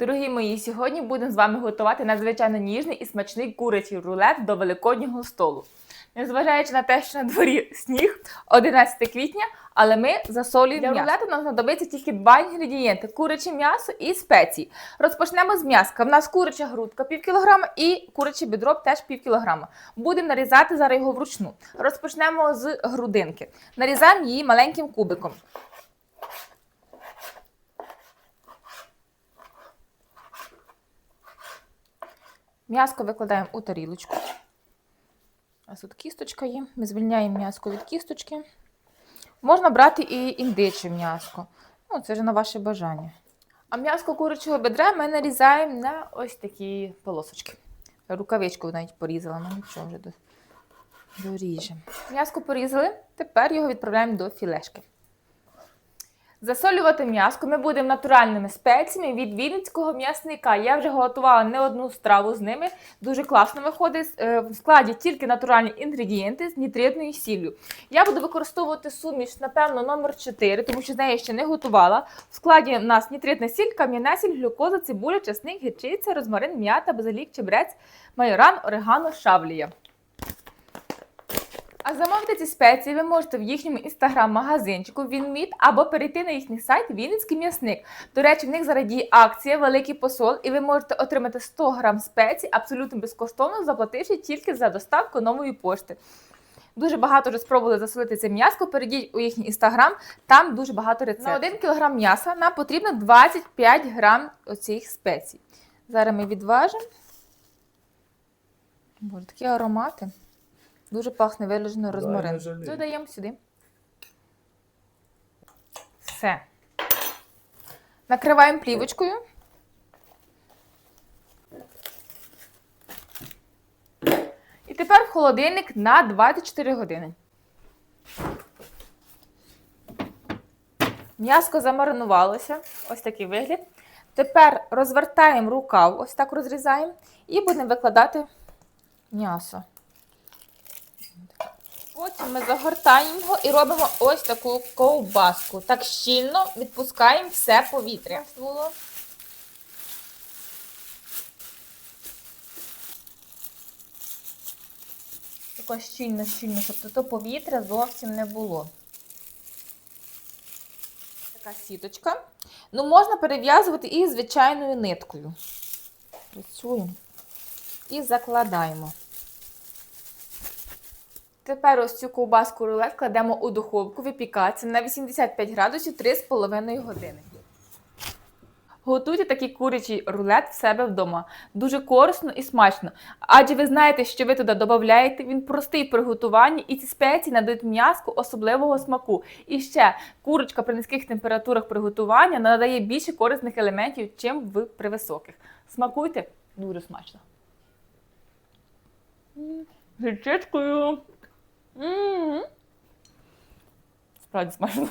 Дорогі мої, сьогодні будемо з вами готувати надзвичайно ніжний і смачний курячий рулет до великоднього столу. Незважаючи на те, що на дворі сніг 11 квітня, але ми засолюємо Для рулету нам знадобиться тільки два інгредієнти: куряче м'ясо і спеції. Розпочнемо з м'яска. В нас куряча грудка пів кілограма і куряче бідро теж пів кілограма. Будемо нарізати зараз його вручну. Розпочнемо з грудинки. Нарізаємо її маленьким кубиком. М'яско викладаємо у тарілочку. Ось тут кісточка є. Ми звільняємо м'яско від кісточки. Можна брати і індиче м'яско. Ну, це вже на ваше бажання. А м'яско курячого бедра ми нарізаємо на ось такі полосочки. Рукавичку навіть порізала, ну нічого вже до- доріжемо. М'яско порізали, тепер його відправляємо до філешки. Засолювати м'яско ми будемо натуральними спеціями від вінницького м'ясника. Я вже готувала не одну страву з ними. Дуже класно виходить. Е, В складі тільки натуральні інгредієнти з нітритною сіллю. Я буду використовувати суміш, напевно, номер 4, тому що з неї ще не готувала. В складі в нас нітритна сіль, кам'яна сіль, глюкоза, цибуля, часник, гірчиця, розмарин, м'ята, базилік, чебрець, майоран, орегано, шавлія. А замовити ці спеції ви можете в їхньому інстаграм-магазинчику Вінміт або перейти на їхній сайт Вінницький м'ясник. До речі, в них зараз діє акція Великий посол, і ви можете отримати 100 грам спецій абсолютно безкоштовно, заплативши тільки за доставку нової пошти. Дуже багато вже спробували засолити це м'яско. Перейдіть у їхній інстаграм, там дуже багато рецептів. На 1 кг м'яса нам потрібно 25 грам оцих спецій. Зараз ми відважимо. Боже, такі аромати. Дуже пахне вилеженою Да, розмарин. Додаємо сюди. Все. Накриваємо плівочкою. І тепер в холодильник на 24 години. М'яско замаринувалося. Ось такий вигляд. Тепер розвертаємо рукав, ось так розрізаємо, і будемо викладати м'ясо. Потім ми загортаємо його і робимо ось таку ковбаску. Так щільно відпускаємо все повітря. Тако щільно, щільно, щоб то повітря зовсім не було. Така сіточка. Ну, можна перев'язувати і звичайною ниткою. Працюємо. І закладаємо. Тепер ось цю ковбаску рулет кладемо у духовку випікатися на 85 градусів 3,5 години. Готуйте такий курячий рулет в себе вдома. Дуже корисно і смачно. Адже ви знаєте, що ви туди додаєте, він простий в приготуванні, і ці спеції надають м'язку особливого смаку. І ще курочка при низьких температурах приготування надає більше корисних елементів, чим в при високих. Смакуйте дуже смачно. М, з Гірчичкою. М. Справді смачно.